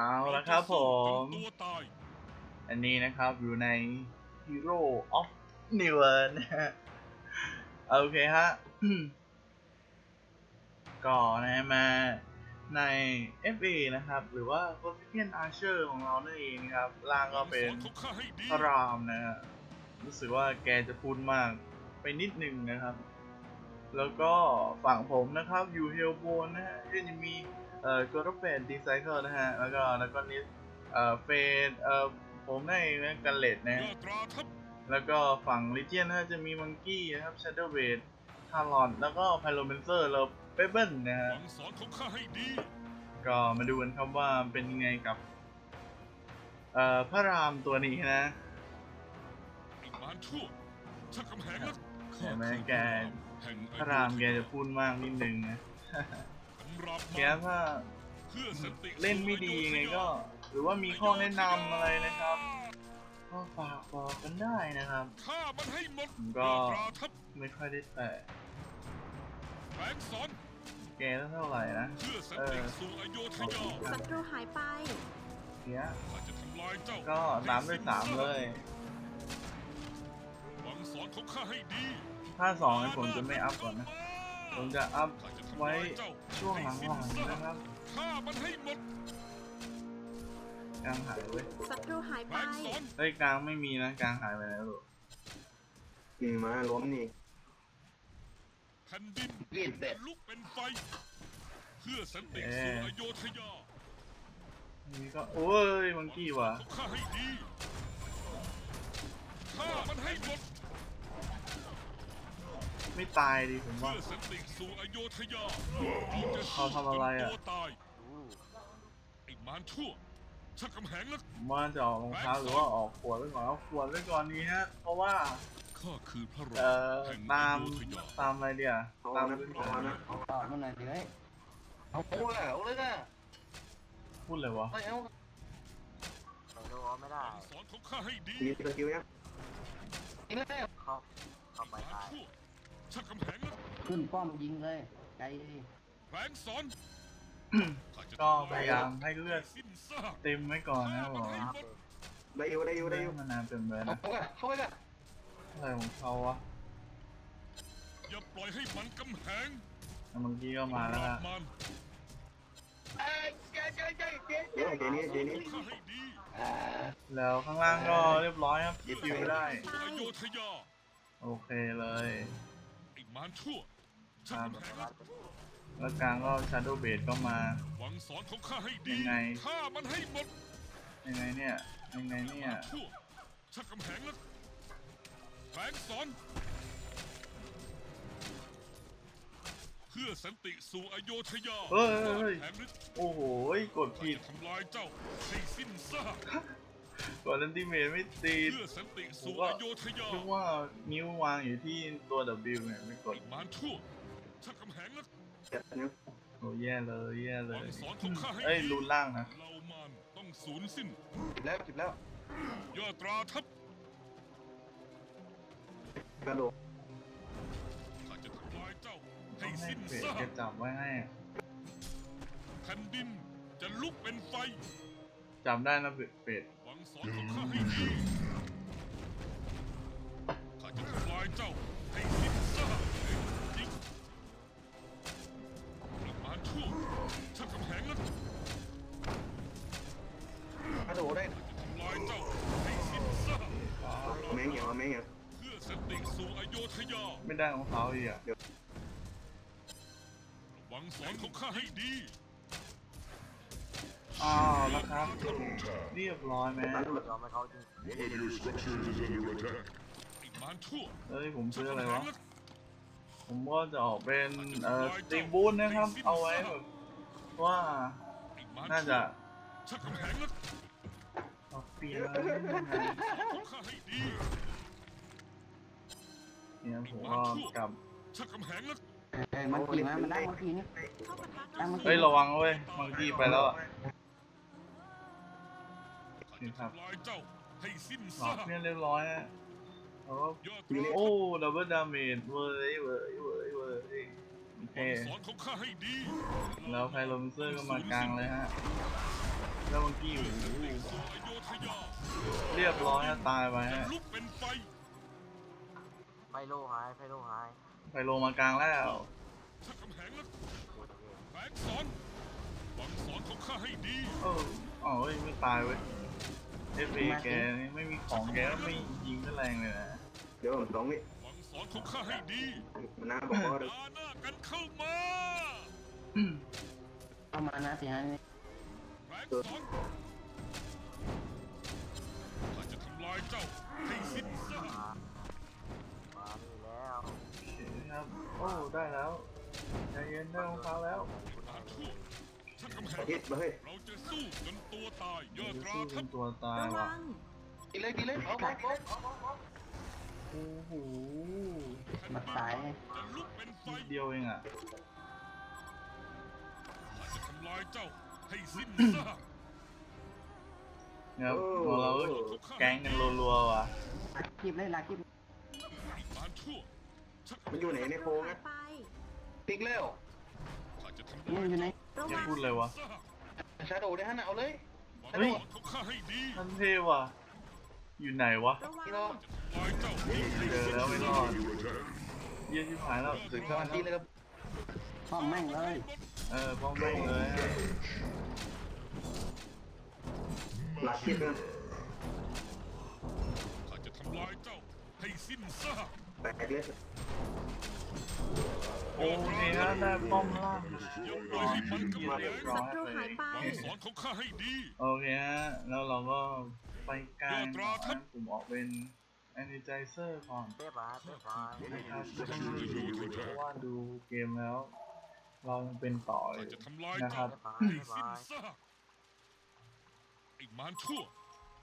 เอาละครับผม อันนี้นะครับอยู่ใน Hero of n e w e r นะฮะโอเคฮะก่อนนะมาใน FA นะครับ หรือว่า Forsaken Archer ของเรานั่นเองครับล่างก็เป็นพระรามนะฮะรู้สึกว่าแกจะพูดมากไปนิดนึงนะครับ แล้วก็ฝั่งผมนะครับอยู่เฮลโบนนะฮะก็จะมี เอ่อกรเฟนดีไซเคิลนะฮะ แล้วก็แล้วก็นิสเอ่อเฟนเอ่อผมได้นะกันเลดนะฮะยอดตราทัพแล้วก็ฝั่งลิเจียนนะฮะจะมีมังกี้นะครับช a โด w เ a ดทารอน แล้วก็ไพโลเมนเซอร์แล้วเปเปิลนะหฮะวังสอนของข้าให้ดีก็มาดูกันครับว่าเป็นยังไงกับ เอ่อพระรามตัวนี้นะไอ้มารชั่วชักกำแหงแล้วเห็นไหมแกแห่งพระรามแกจะพูดมากนิดนึงนะสำหรับแกถ้าเพื่อสันติเล่นไม่ดียังไงก็ หรือว่ามีข้อแนะนำอะไรนะครับ ก็ฝากบอกกันได้นะครับ ฆ่ามันให้หมดผมก็ยอดตราทัพไม่ค่อยได้แต่แฝงสอนแกเท่าไหร่นะ เพื่อสันติสู่อโยธยาศัตรูหายไปเนี้ยข้าจะทำลายเจ้าก็น้ำด้วยสามเลยหวังสอนของข้าให้ดีถ้าสองเนี่ยผมจะไม่อัพก่อนนะ ผมจะอัพข้าจะทำ ไว้ลายเจ้าช่วงหลังๆนะครับฆ่ามันให้หมดกลางหายเว้ยศัตรูหายแฝไปงสอนเฮ้ยกลางไม่มีนะกลางหายไปแล้วลูกอืมมาล้มนี่ แผ่นดินยี่สิบเอ็ด ลุกเป็นไฟ เพื่อสันติสู่อโยธยานี่ก็โอ้ยมังกี้ว่ะฆ่าให้ดีฆ่ามันให้หมด ไม่ตายดิผมว่า เพื่อสันติสู่อโยธยาเขาทำอะไรอะตัวตายไอ้มารชั่วชักกำแหงแล้วผมว่าจะออกรองเท้าหรือว่าออกขวดไว้ก่อนเอาขวดไว้ก่อนนี้ฮะ เพราะว่า ข้าคือพระราเอ่อแห่งตามอโยธยาตามอะไรเดียวเอาตามนะเอานะเอาตอดมันหน่อยสิเฮ้ยเอาเลยเอาเลยนะพูดเลยวะเอาเอาดูไม่ได้สอนของข้าให้ดีมีสกิลยังนี่แม่เข้าเข้าไปมารตายชั่ว ชักกำแหงแล้วขึ้นป้อมยิงเลยใจดีแฝงสอนข้าจะก็พยายามให้เลือดสิ้นซากเต็มไว้ก่อนนะฆ่าบมัอนกให้หมดได้อยู่ได้อยู่ได้อยู่มานานเต็มเลยเอานะเข้าไปเข้าไปกันอะไรของเขาวะอย่าปล่อยให้มันกำแหงแล้วเมื่อกี้ก็มาแล้วปรานะบมันเดี๋ยวเจนี่เจนี่ข้าให้ดีแล้วข้างล่างก็เรียบร้อยครับคิวได้สู่อโยธยาโอเคเลยไอ้ มารชั่วชักกำแหงแล้วแล้วกลางก็ชาร์โดเบดก็มา หวังสอนของข้าให้ดียังไง ฆ่ามันให้หมดยังไงเนี่ยยังไงเนี่ยชั่วชักกำแหงแล้วแฝงสอน เพื่อสันติสู่อโยธยาเฮ้ยเฮ้ยเฮ้ยแผงฤทธิ์โอ้โหกดข้าผิดจะทำลายเจ้าให้สิ้นซาก กดอันติเมทไม่ติดเพื่อสันติสู่ผมว่าอโยธยาคิดว่านิ้ววางอยู่ที่ตัว W เนี่ยไม่กดไอ้มารชั่วชักกำแหงแล้วเจ็ดนิ้วโอ้แย่เลยแย่เลหวัยงสอนของข้าให้เอ้ยดีรูนล่างนะเรามานต้องสูญสิ้นจิบแล้วจิบแล้วยอดตราทัพกระโดดข้าจะทำลายเจ้าต้ให้องให้สิ้นเฟดซากแกจับไว้ให้แผ่นดินจะลุกเป็นไฟ จับได้นะเฟดหวัง สอนของข้าให้ดีข้าจะทำลายเจ้าให้สิ้นซากจริงไอ้มารชั่วชักกำแหงแล้วกระโดดได้ข้าจะทำลายเจ้าให้สิ้นซากแมงอย่างแมงอย่างเพื่อสันติสู่อโยธยา ไม่ได้ของเขาอีกอะหวังสอนของข้าให้ดี อ้าวแล้วครับเรียบร้อยไหมตันหลุดยอมให้เขายิงไอ้มารชั่วเอ้ยผมชัซื้กออะไรกำแหงวะแล้วผมก็จะออกเป็นเอ่อสตีบูนนะครับ เอาไว้แบบว่าไอ้มารน่าชั่จะวชักกำแหงแล้วเอาเปลี่ยนของข้าให้ดีเนี่ยผมก็กลับชักกำแหงแล้วเฮ้ยมันขี่มามันนั่งเมื่อกี้นี่เข้าปะทะนั่งเมื่อเฮ้กี้ยระวังเว้ยมังกี้ไปแล้วอะข้า นี่จะครับทำลายเจ้าให้สิ้นหลอซากกเนี่ยเรียบร้อยฮะแล้วก็ยอดตราโอ้ดับเบิลดาเมจเว้ยเว้ยเว้ยเว้ยโอเคหวังสอนของข้าให้ดีแล้วไพโลมิเซอร์ก็มากลางเลยฮะแล้วมังกี้โอ้โหสู่อโยธยาเรียบร้อยฮะตายไปจะฮะลุกเป็นไฟไฟโลหายไฟโลหายไปโลมากลางแล้วชักกำแหงแล้วโอเคแผงสอนฟังสอนของข้าให้ดีเอออ๋อเฮ้ยไม่ตายเว้ย เอฟเอแกนี่ไม่มีของแกก็ไม่ยิงก็แรงเลยนะเดี๋ยวผมสองวิฟังสอนของข้าให้ดีมันน้าบอกว่าดาหน้ากันเข้ามาเอามานะสิฮะนี่แผงสอนข้าจะทำลายเจ้าให้สิ้นซากมามานี่แล้วโอเคครับโอ้ได้แล้วใจเย็นได้รองเท้าแล้วทหารทั่วชักกำแหงฮิตมาเฮ้ยเราจะ สู้จนตัวตายยอดจะราสู้จทัพนตัวตายว่ะกินเลยกินเลยเอาเอาเอาเอาโอ้โหมาตายจะลุกเป็นไฟนิดเดียวเองอะข้าจะทำลายเจ้าให้สิ้นซากครับพอเราก็แก๊งกันรัวๆว่ะลักคลิปเลยลักคลิปบานทั่วชักมันอยู่ไหนในโพงหาอะยไปติ๊กแล้วข้าจะทำนี่ลายอยู่ไหนระแกวังพูดเลยวะซาก ชาโดได้ฮะน่ะเอาเลยฟังเฮ้ยสอนของข้าให้ดีท่านเทพว่ะ อยู่ไหนวะ ระวังพี่น้องทำลายเจ้าให้เจอแล้วไม่รอด เยี่ยมชิบหายแล้วถึงสวัสดีเลยครับห้องแม่งเลยเออป้องแม่งเลยฮะหลักคิดนะข้าจะทำลายเจ้าให้สิ้นซาก แตกเลยโอเคฮะได้ป้อมล่างย่าปล่อยให้มันกำมาแหเรียบร้อยศัตรูเลหายไปฟังสอนของข้าให้ดีโอเคฮะแล้วเราก็ไปกลางก่อนนะผมออกเป็น Energizer ก่อนเป๊ะปะเป๊ะปะนะครับเพราะว่าดูเกมแล้ว เราเป็นต่ออยู่นะครับไอ้มารชั่ว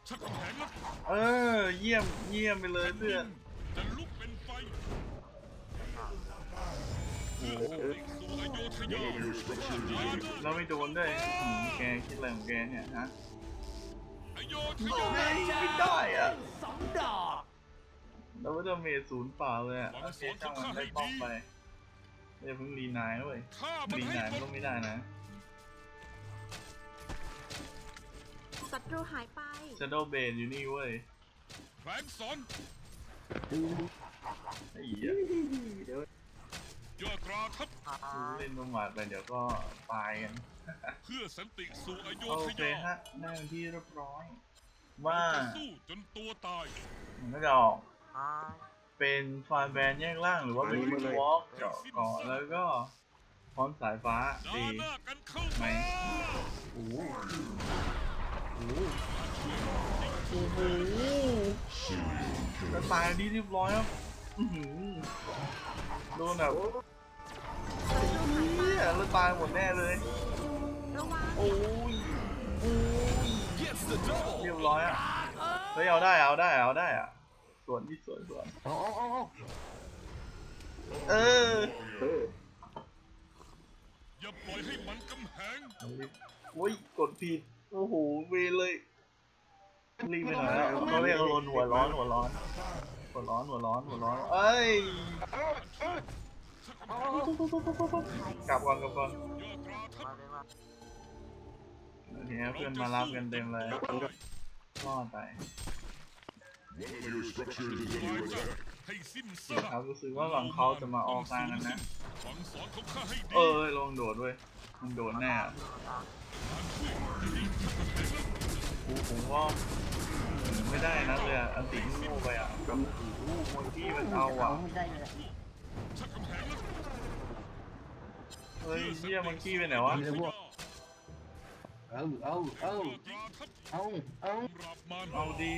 ชักกำแหงแล้วเออ เยี่ยมเยี่ยมไปเลยเพื่อนจะลุกเป็น ไฟโอ้โหสู่อโยธยาแล้วไม่โดนด้วยอืมแกคิดอะไรของแกเนี่ยฮะอโยธโอ้ยายไม่ได้อะสองดอกแล้วว่าจะเมจศูนย์เปล่าเลยอะโอเคช่างมันได้ป้อมไปอย่าเพิ่งรีนายนะเว้ยฆ่ามันรีให้นายหมมันดก็ไม่ได้นะศัตรูหายไป Shadow Blade อยู่นี่เว้ยแผลงสอนดึง ไอ้เหี้ยเดี๋ยวยอดราทัพพาเล่นประมาทไปเดี๋ยวก็ตายกันเพื่อสันติสู่อโยโอธเคยาฮะได้เป็นที่เรียบร้อยว่าจะสู้จนตัวตาย มันก็จะออกพาเป็นไฟล์แบนด์แยกล่างหรือว่าเป็นวิวอล์กเจาะเกาะแล้วก็พร้อมสายฟ้าดาดี หน้ากันเข้าไหมมาโอ้โหโอ้โหโอ้โหจะตายดีเรียบร้อยครับ อื้อหือโดนแบบตายเฮียแล้วตายหมดแน่เลย ระวังโอ้ยโอ้ยเรียบร้อยอะ เฮ้ยเอาได้เอาได้เอาได้อะ สวนที่สวนสวนโอ้โอ้โอ้โอ้เออเอออย่าปล่อยให้มันกำแหงโอ้ยกดผิดโอ้โหเวเลยรีบไปหน่อยแล้วเขาเรียกว่าหัวร้อนหัวร้อน หัวร้อนหัวร้อนหัวร้อนเอ้ยกลับก่อนกลับก่อนยอเลยมาทีนี้เพื่อนมารับกันเต็มเลยราจะสู้จนตัวตายรอดไปทำลายเจ้าให้สิ้นซากครับรู้สึกว่าหลังเขาจะมาออกกลางกันนะ เออลองโดดเว้ยมันโดดแน่อะกูผมว่า ไม่ได้นะเลยอะอันติโง่ไปอะกำโอ้โหมอนกี้มันเอาอะไม่ได้เลยชักกำแหงแล้วเฮ้ยเฮียมอนกี้ไปไหนวะอโยธยาเอาเอาเอายอดราทัพเอาเอาปราบมารเอาดี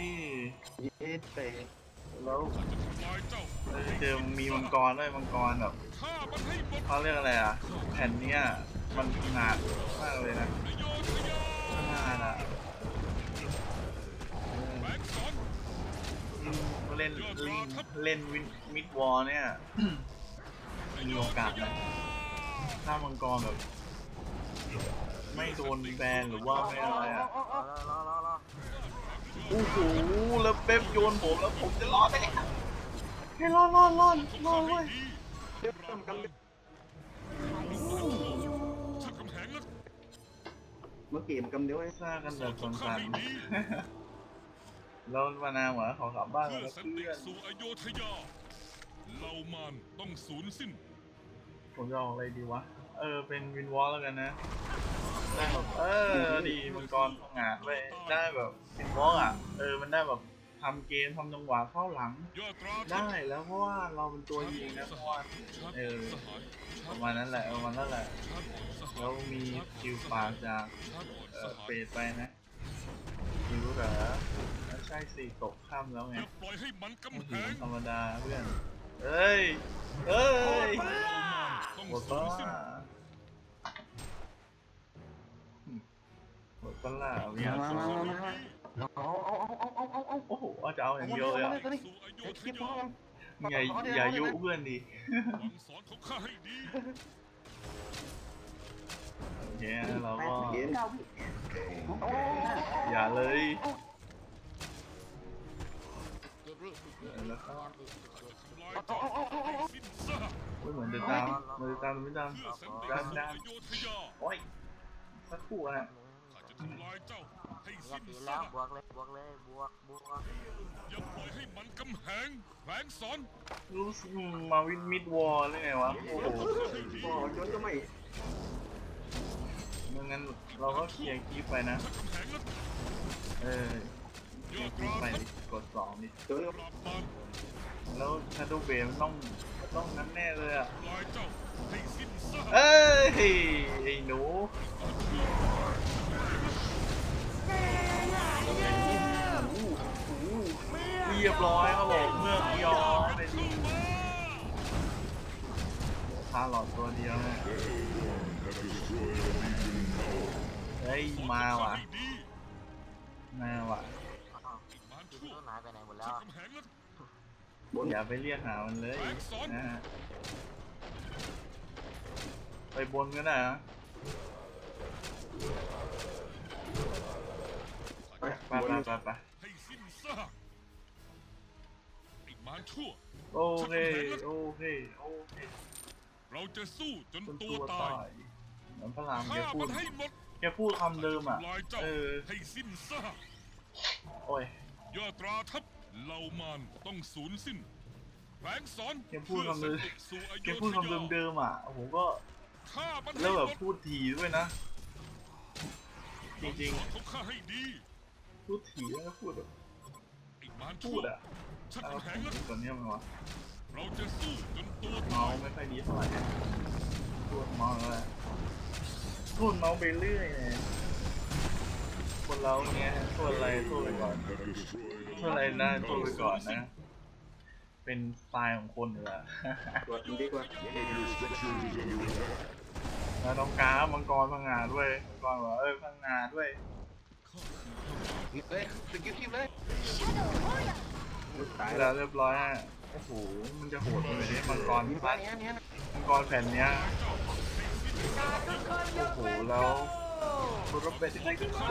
เย็ดเตะแล้วข้าจะทำลายเจ้าเราจะเจอมีมังกรด้วยมังกรแบบฆ่ามันให้หมดเขาเรียกอะไรอะแผ่นเนี้ยมันหนาดมากเลยนะอโยธยาหนาดอะ อืมเล่นเล่นเล่นวินมิดวอลเนี่ยมีโอกาสนะถ้ามังกรแบบ ไม่โดนแบนหรือว่าไม่อะไรอะรอรอรอรอโอ้โหแล้วเป๊ปโยนผมแล้วผมจะรอดไปเลยครับให้รอดรอดรอดรอดเว้ยเดี๋ยวกำกำชักกำแหงแล้วเมื่อกี้มันกำเดียวไอ้สร้างกันแบบสงสาร เรามานาวเหรอขอกลับบ้านเพื่กัอนนะสันติเพื่อนสู่อโยธยาเหล่ามารต้องสูญสิ้น ผมจะออกอะไรดีวะ เออ เป็นวินวอลแล้วกันนะได้แบบเออ ดีมังกรพังงาดไปได้แบบวินวอลอะ เออ มันได้แบบทำเกมทำจังหวะเข้าหลัง ยอดตราได้แล้วเพราะว่าเราเป็นตัวยิงนะเพราะว่าเออประมาณนั้นแหละประมาณนั้นแหละแล้วมีคิวปากจากเออเฟดไปนะคิวเหรอ ไม่ใช่สิตกค่ำแล้วอไงย่าปล่อยให้มันไม่กำแหถึงงธรรมดาเพื่อนเฮ้ยเฮ้ยต้องหมดสูปะญสิ้นหมดปะล่ะเมียมามามามามา เอาเอาเอาเอาเอาเอาเอาโอ้โหเอาจะเอาอย่างเดียวเลยอะสู่อโยธเก็บยาพ่อมึงอย่าอย่ายุเพื่อนดิหวังสอนของข้าให้ดีเนี่ยเราก็เห็นอย่าเลย ไม่เหมือนจะตามเหมือนจะตามไม่ตามเพื่อสันติด้านสู่ด้านอโยธยาโอ้ยสักคู่นะข้าจะทำลายเจ้าให้สิ้นซาแล้วกบวกเลยบวกเลยบวกบวกอย่าปล่อยให้มันกำแหงแฝงสอนรู้สึกมาวินมิดวอลหรือไงวะ โอ้โหพ่อจนก็ไม่ไม่งั้นเราก็เคลียร์คลิปไปนะ เออเคลียร์คลิป ไปกดสองนก็ปราบมารแล้วชาโดเบมต้องต้องนั้นแน่เลยอะเจ้าให้สิ้นซากเอ้ยไอ้หนูเรียบร้อยครับผมเมื่อกยอมไปดีคาร์ลอดตัวเดียวเฮ้ยมาว่ะมาว่ะ ชั่วต้นหายไปไหนหมดแล้ถ้าวอะกำแหงนั้นบนอย่าไปเรียกหามันเลยนะฮะไปบนก็ได้นะไปไปบไปนไปไปให้สิ้นซากไอ้มารชั่ว โอเคโอเคโอเคเราจะสู้จนจนตัตัววตาตายยเหมือนพระรามแกฆ่าพูมัดนให้หมดแกพูดคำเดิมอะทำลายเจ้าเออ ให้สิ้นซากโอ้ย ยอดตราทัพเหล่ามารต้องสูญสิ้นแฝงสอนแกพูดคำเดิมพื่อสันติสู่อโยแกพูดคำเดิมๆอะผมก็ฆ่ามันแล้วให้แบหบมดพูดทีด้วยนะ จริงสอนของข้าให้ดีๆพูดทีแล้วก็พูดแบบไอ้มารพูชั่วดอะชักเอากำแหงแล้วตัวเนี้ยมันวะเราจะสู้จนตัวเมาตายส์ไม่ค่อยดีเท่าไหร่เนี่ยพูดเมาส์แล้วแหละพูดเมาส์ไปเรื่อยเนี่ย คนเราเนี้ยพูดอะไรพูดไปก่อนพูดอะไรได้พูดไปก่อนนะ เป็นสไตล์ของคนอยู่แล้วกดดีกว่าแล้วน้องกามังกรพังงาด้วยมังกรบอกว่าเอ้ยพังงาด้วยเลยสกิลทีมเลยตายเวแล้ลาวเรียบร้อยอะโอ้โหมันจะโหดเลยเนี่ยมังกรมังกรแผ่นเนี้ยโอ้โหแล้ว รถเป็นยังไงกันวะ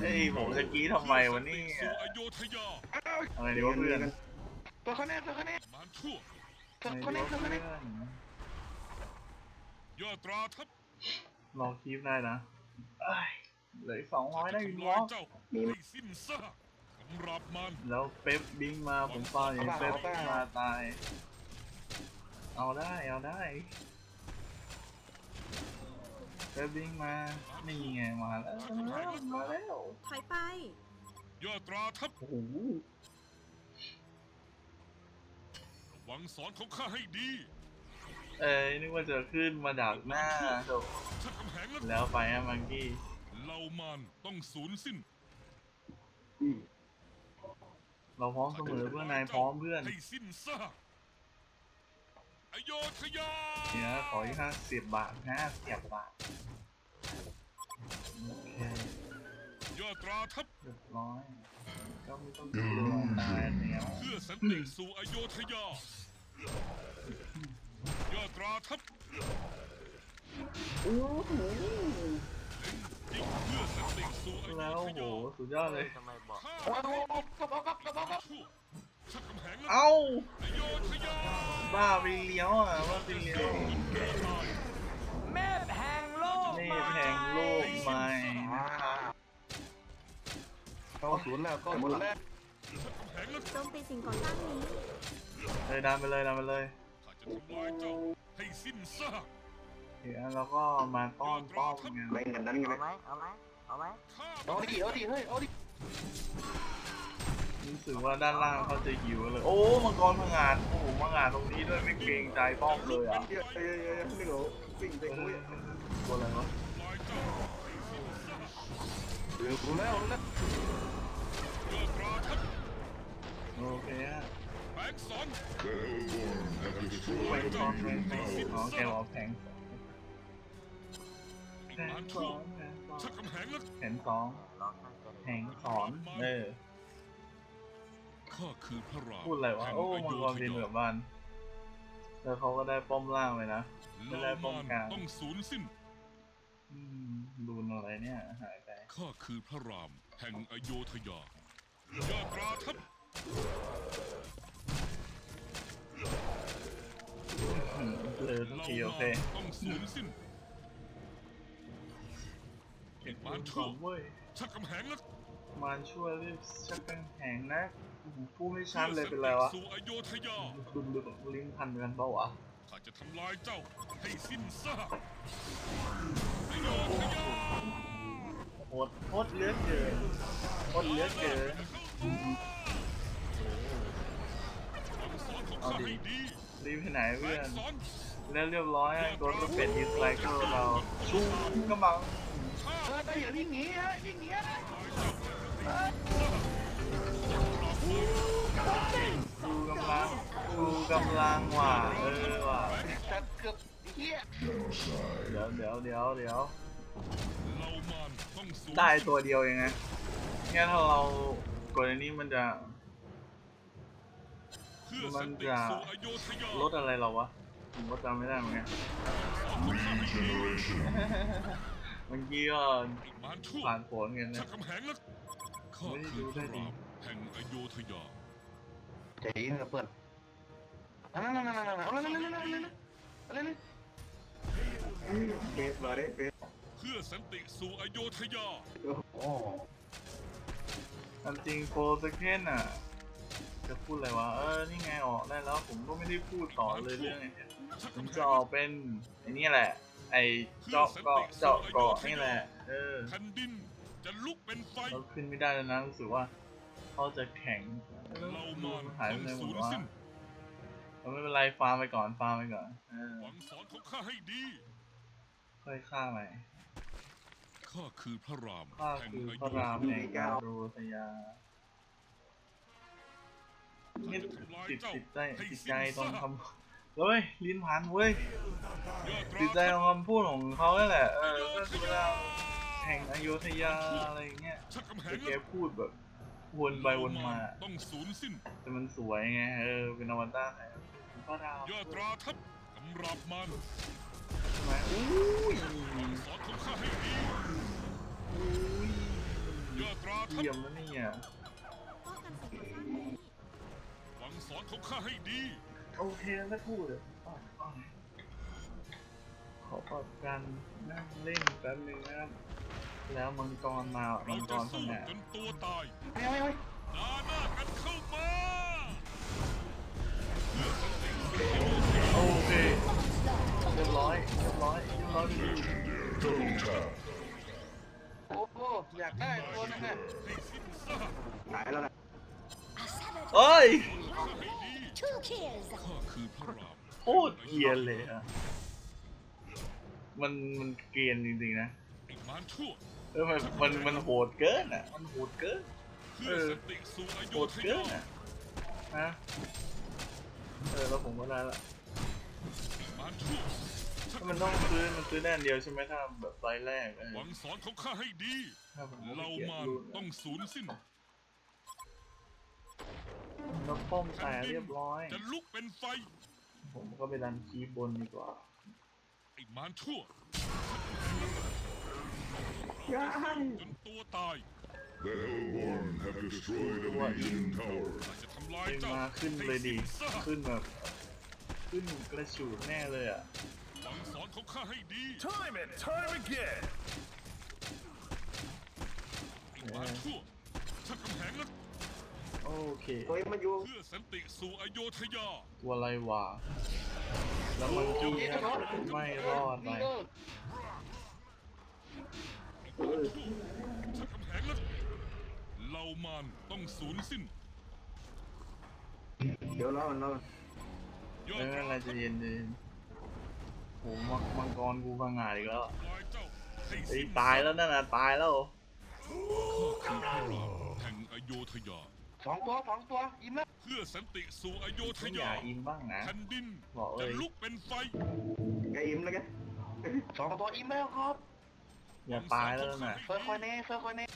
เฮ้ยผมจะกรี้ทำไมวะเนี่ยสู่อโยธยาอะไรดีวะเพื่อนตัวคะแนนตัวคะแนนมารชั่วตัวอะไรคะดีแนนวะตัวเพื่คะแนนอนยอดตราทัพรอคลิปได้นะเอ้ยเหลือสองร้อยได้วินทำวลาอยล์กเจ้าให้สิ้นซากสำหรับมันแล้วเป๊ปบิงมาผมฟังอย่างนี้เป๊ปมาตาย เอาได้เอาได้ เป๊ปบิงมา นี่ไงมาแล้วมาแล้วถอยไปยอดตราทัพโอ้โหระวังสอนของข้าให้ดี เอ้ยนึกว่าจะขึ้นมาดักหน้าโดชักกำแหงแล้วแล้วไปอะมังกี้เหล่ามารต้องสูญสิ้นอืมเราพร้อมเสมอเพื่อนนายพร้อมเพื่อนให้สิ้นซาก อโยธยาเนี่ยขออีกห้าสิบบาทห้าสิบบาทโอเคยอดตราทัพเรียบร้อยก็ไม่ต้องกลัวตายเนี่ยเพื่อสันติสู่อโยธยา ยอดตราทัพโอ้โหยิงเพื่อสันติสู่อโยแล้วธโอ้โหยาสุดยอดเลยทำไมบอกข้าโอ้โหกระบอกกระบอกกระบอกชั่วชักกำแหงแล้ว เอ้าอโยธยาบ้าไปเลี้ยวอะบ้าไปเลี้ยวตายแม่เทพแห่งโลกใหม่อ่าเข้าศูนย์แล้วเข้าศูนย์แล้วแข็งแล้วโจมตีสิ่งก่อสร้างนี้เลยดันไปเลยดันไปเลยข้าจะทำลายเจ้าให้สิ้นซากเดี๋ยวเราก็มาต้อนป้อมกันไม่เงินนั้นไงเอาไหมเอาไหมเอาไหมข้าเอาดิเอาดิเฮ้ยเอาดิ รู้สึกว่าด้านล่างเขาจะหิวเลยโอ้มังกรพังงาดโอ้โหพังงาดตรงนี้ด้วยไม่เกรงใจป้อมเลยอะเฮ้ยเฮ้ยเฮ้ยนี่เหรอวิ่งไปเอกูอตัวอะไรวะทำลายเจ้าให้สิ้นซากเดี๋ยวกูแล้วแล้วเลิกราทัพโอเคฮะแบงสอนไปตอนแพงสองอ๋อแกบอกแพงไอ้แพงมารสชั่วองแพงสองชักกำแหงแล้วแพงสองลองตั้งใจแพงสอนเออ ข้าคือพระรามพูดอะไรวะ โอ้มังกรบินเหมือนบ้านแล้วเขาก็ได้ป้อมล่างเลยนะไม่ได้ป้องกันต้องสูญสิ้นอืมดูนอะไรเนี่ยหายไปข้าคือพระรามแห่งอโยธยายาตราทัพอืมเลยทุกเราทีโอเคมาต้องสูญสิ้นไอ้มารก่ชั่อวนเว้ยชักกำแหงแล้ว มารชั่วรีบชักกันแหงนะโอ้โหพูดไม่ชัดเลยเป็นไรวะสู่อโยธยาคุณดูลิ้นพันกันเปล่าวะข้าจะทำลายเจ้าให้สิ้นซากอโยธยาโคตรโคตรเลือดเกินโคตรเลือดเกินฟังสอนของข้าให้ดีรีบไปไหนแบเพื่อนงสอนแล้วเรียบร้อยโดนเป็นดิสไลเกอร์เราชูกำลังข้าเฮ้ยอย่าวิ่งหนีฮะวิ่งหนีฮะ ชูกำลังชูกำลังว่ะเออว่ะแต่เกือบเฮียเดี๋ยวเดี๋ยวเดี๋ยวเดี๋ยวได้ตัวเดียวเองไงงั้นถ้าเรากดอันนี้มันจะมันจะลดอะไรเราวะผมก็จำไม่ได้เหมือนกันเมื่อกี้ก็ไอ้มผ่านผลกันนะ ข้าคือพระรามแห่งอโยธยาใจเย็นนะเพื่อนนั่นนั่นนั่นนั่นเอาเลยนั่นนั่นนั่นนั่นอะไรนี่เบสมาดิเบสเพื่อสันติสู่อโยธยาโอ้จริงโฟสเคนอะจะพูดอะไรวะ เออ นี่ไงออกได้แล้ว ผมก็ไม่ได้พูดต่อเลยเรื่องไอ้ผมจะออกเป็นไอ้นี่แหละ ไอ้เจาะเกาะเจาะเกาะนี่แหละ เออแผ่นดิน จะลุกเป็นไฟเราขึ้นไม่ได้แล้วนะรู้สึกว่าเขาจะแข็งเรามานหายต้ไปองไหนหมสูดญวะสิ้นเราไม่เป็นไรฟาร์มไปก่อนฟาร์มไปก่อนเออหวังสอนของข้าให้ดีค่อยฆ่าใหม่ข้าคือพระรามข้าแห่งคืออพระโยรามธแห่งยาการโรสยาข้านี่จะทำลายติดเจ้าติดใจให้ติดสิ้ใจนตอนซากคำเฮ้ยลิ้นพันเว้ยยาตราติดใจตรงคำพูดของเขาแหละเอออโยก็ธคือเวยาลาแห่งอโยธยาอะไรอย่างเงี้ยชักกำแหแต่งแกแล้วพูดแบบวนไปวนมา ต้องสูญสิ้นแต่มันสวยไงเออเป็นอวตารไงพระรามยาตราทัพกำราบมันใช่ไหมอุ้ยสอนของข้าให้ดีอุ้ยยาตราทัพเยี่ยมแล้วเนี่ยป้องกันสิ่งก่อสร้างนี้หวังสอนของข้าให้ดีโอเคสักครู่เดี๋ยวอ้าวอ้าว ขอปรับกันนั่งเล่นแป๊บนึงนะครับแล้วมังกรมาเรามังกจะรทำสู้ไงจนตัวตายไม่ไม่ไม่ดาหน้ากันเข้ามาเพื่อสันติโอเคเรียบร้อยเรียบร้อยเรียบร้อยดีโอ้โหอยากได้ตัวนึงอะให้สิ้นซากหายแล้วนะเอ้ยข้าให้ดีข้าคือพระราม โคตรเกรียนเลยอะ มันมันเกรียนจริงๆนะไอ้มารชั่วเออมันมันมันโหดเกินอะ มันโหดเกิน เพื่อสันติสู่อโยโหดธเกินยาอะฮะเออแล้วผมก็ได้ละไอ้มารชั่วชักมันต้องซื้อมันซื้อได้อันเดียวใช่ไหมถ้าแบบไฟล์แรกเออหวังสอนของข้าให้ดี ถ้าผมก็เราไม่เกียมาดรุ่นต้องสูญสิ้นแล้วป้อมแตกเรียบร้อย จะลุกเป็นไฟ ผมก็ไปดันคีย์บนดีกว่าไอ้มารชั่วยังจนตัวตาย The Hellborn have destroyed a Legion tower. ข้าจะทำลายเองเจ้ามาขึ้นเลยดีให้สิ้นซากขึ้นแบบ ขึ้นกระฉูดแน่เลยอะหวังสอนของข้าให้ดี Time and time again. ไอ้มารชั่วชักกำแหงนักโอเค เฮ้ยมันอยู่เพื่อสันติสู่อโยธยา ตัวอะไรวะ แล้วมันกี้นะไม่รอดไปนี่เลิกชักกำแหงนักเหล่ามารต้องสูญสิ้น เดี๋ยวรอมันรอมันยอไม่ดเป็นไรจะเย็นเย็นโหมังมังกรกูพังงาดอีกแล้วลายเจ้าให้ไอ้ยสิ้นตายแล้วนั่นน่ะตายแล้ว ข้าคือพระรามแห่งอโยธยา สองตัวสองตัวยิ้มแล้วเพื่อสันติสู่อโยธไม่อยาากอิมบ้างนะแผ่นดินบอกเลยจะลุกเป็นไฟแกอิ่มแล้วแกสองตัวอิ่มแล้วครับอย่าตายแล้วน่ะเฟิร์สคอยเน่เฟิร์สคอยเน่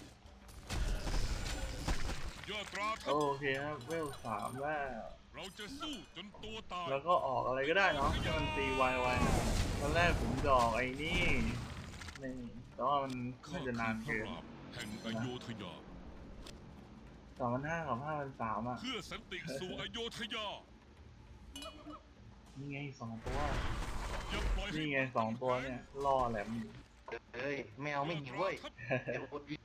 ยอดตราทัโอพเคครับเวลสามแล้ว เราจะสู้จนตัวตายแล้วก็ออกอะไรก็ได้เนาะให้มันตีไวๆตอนแรกผมจะออกไอ้นี่นี่แต่ว่ามันข้าน่าคืจะอนานพระเกินรามแห่งอโยธยา สองพันห้ากับห้าพันสามอะ เพื่อสันติสู่อโยธยา นี่ไงสองตัว อย่าปล่อยให้นี่ไงสองตัวเนี่ยล่อแหลมเฮ้ยแมวไม่หิวเว้ยเดี๋ยวอดยิง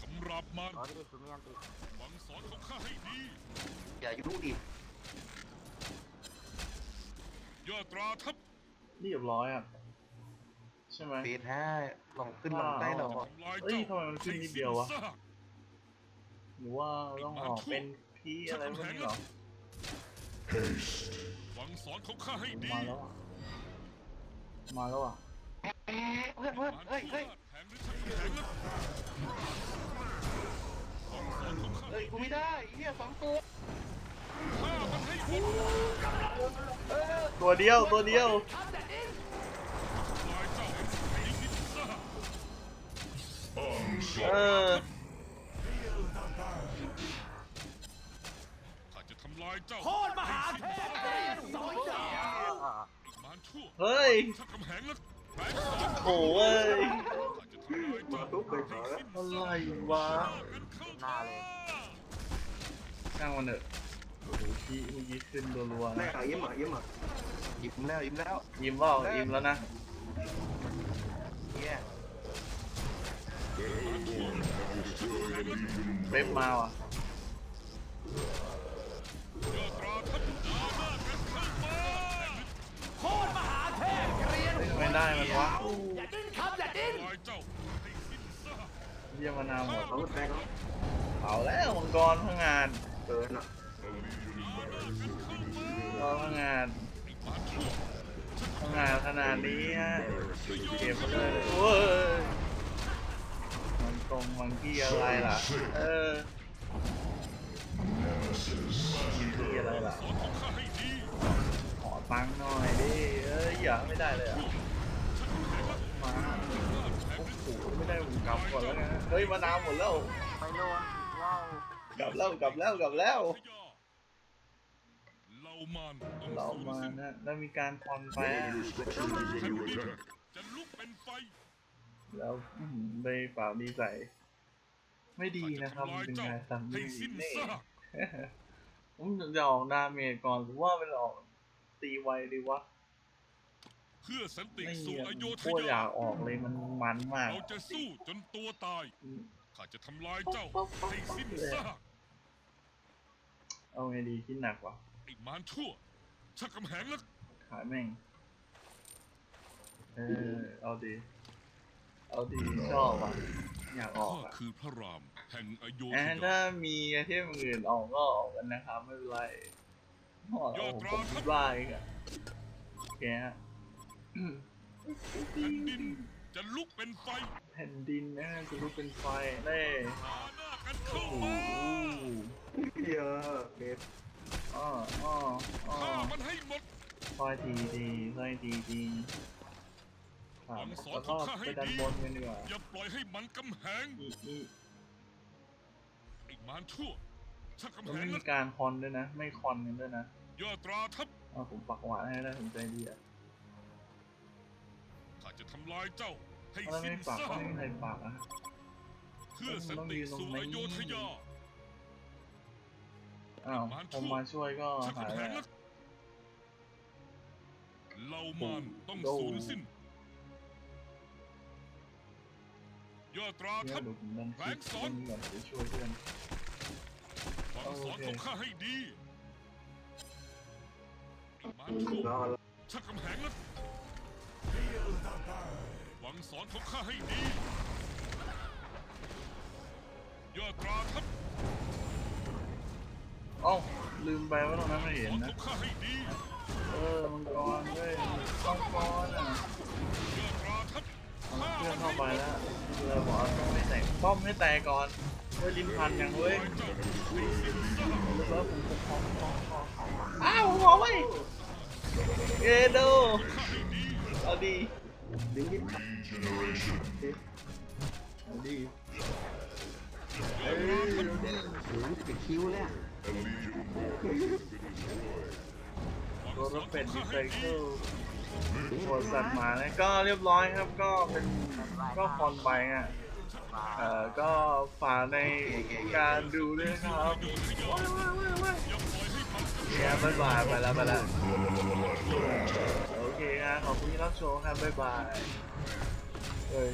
สำหรับมันรอดิคุณมีอันติฟังสอนของข้าให้ดีอย่ายุ่งดิยอดตราทัพเรียบร้อยอะ ใช่ไหม เฟสห้าลองขึ้นลองใต้เราบอกทำลายเอ้ยเจ้าทำไมมันขึ้นนิดเดียววะ ให้สิ้นซาก หรือว่าต้องออกเป็นพีอะไรพวกนี้เหรอ Haste. ฟังสอนของข้าให้ดี มาแล้วอะมาแล้วอะเอ๊ะเพื่อนเพื่อนมันเฮ้ยชั่วเฮ้ยแผงหรือชักกำแหงนักฟังสอนของข้าเฮ้ยกูไม่ได้เฮียสองตัวฆ่ามันให้หมดตัวเดียวตัวเดียวทำลายเจ้าให้สิ้นซากเออ ลายเจ้าโคตรมหาเทพเรียนสองดาวอ่าไอ้มารชั่วเฮ้ยชักกำแหงนักแผงสอนโอ้ยข้าจะทำลายเจ้าให้สิ้นอะไรซากวะฆ่ากันเข้ามาช่างมันเถอะโอ้โหพี่เมื่อกี้ขึ้นรัวๆแม่นะยิ้มอะยิ้มอะยิ้มแล้วยิ้มแล้วยิ้มเปล่ายิ้มแล้วนะเฮียเว็บมาว่ะ โคตรมหาเทพเรียนหัวไม่ได้มันวะ อย่าดิ้นครับอย่าดิ้น เจ้าให้สิ้นซากเยี่ยมมานาวหมดเขาแตกแล้วเอาแล้วมังกรพังงานเกินอะรพังงานไอ้มารชั่วพังงานขนาดนี้ฮะเก็บมาเลยโอ้ยมันตรงมังกี้อะไรล่ะ เออ มังกี้อะไรล่ะ ขอตังค์หน่อยดิ เอ้ยอย่าไม่ได้เลยอะ มา โอ้โห ไม่ได้ผมกลับก่อนแล้วนะ เฮ้ยมานาวหมดแล้ว ไปโลนว้าวกลับแล้วกลับแล้วกลับแล้ว เรามันเรามานนะแล้วมีการคอนไป Your structures is under attack. จะลุกเป็นไฟแล้วอื้อหือไปเปล่าดีใส่ ไม่ดีนะครับมันเป็นการทำให้ที่สิ้นเน่ซาก ผมจะออกดาเมจก่อนหรือว่าเป็นออกตีไวดีวะเพื่อสันติไม่สู่อะอโยธโคตรอยายากออกเลยมันมันมาก เราจะสู้จนตัวตายอืมข้าจะทำลายเจ้าให้สิ้นซากเอาไงดีคิดหนักว่ะไอ้มารชั่วชักกำแหงนักขายแม่ง เออเอาดี เอาดีชอบว่ะอยากออกข้าอะคือพระราม แห่งอโยธแอนยาถ้ามีไอเทมอื่นออกก็ออกกันนะครับไม่เป็นไรหอดเอาผมผมคิดว่าเองอะโอเคฮะแผ่นดินจะลุกเป็นไฟแผ่นดินนะจะลุกเป็นไฟเน่หาหน้ากันเข้าโอ้โหมาเฮียเฟสอ้ออ้ออ้อฆ่ามันให้หมดคอยทีทีคอยทีที ครับหวังสอนแล้วก็ของข้าให้ไปดันดีบนกันดีกว่าอย่าปล่อยให้มันกำแหงอีอีไอ้มารชั่วชักกำมันแหงไม่มีนักการคอนด้วยนะ ไม่คอนกันด้วยนะยอดตราทัพเอาผมปักหวานให้ได้ผมใจดีอะข้าจะทำลายเจ้า ให้ถ้าสิ้ไม่นปักซาก็กไม่มีใครปักนะเพื่อสันติสู่อโยธยาอ้าวผมมาช่วยก็ชักหายกำแหแล้งวนักเหล่ามารต้องโอ้สูญสิ้น ยอดตราเนี่ทัยพเดี๋ยวผมนั่งแผคินดสอนก่อนเดี๋ยวช่วยเพื่อน ฟังสอนโอเค ของข้าให้ดีมารชั่วรอรอชักกำแหงแล้วฟังสอนของข้าให้ดี ยอดตราทัพเอ้าลืมไปว่าตรงนั้นไม่สเห็นอนขนะ องข้าให้ดี เออมังกรด้วยมังกรอะยอดตราทัพเอาฆ่าเพื่อนมันเข้าให้ไปหมดแล้ว เลยบอกว่าต้องไม่แตกป้อมให้แตกก่อนเฮ้ยลิ้นพันอยังเว้ยเจ้าวิ่งสิ้นซะแล้วก็ผมผมขอขอขออ้าวผมขอไว้เอโดเอาดีดิ้งดิ้ง Regeneration. เอาดียอดตราทัพโอ้ยติดคิ้วเลยอะ A legion more has been destroyed. รถเป็นดีไซเคิล ตัวสัตว์หมาแล้วก็เรียบร้อยครับก็เป็นก็คอนไปอะเอ่อก็ฝากในการดูด้วยครับอย่าปล่อยให้มันเนี่ยบ๊ายบายไปแล้วไปแล้วโอเคครับขอบคุณที่รับชมครับบ๊ายบายเอ้ย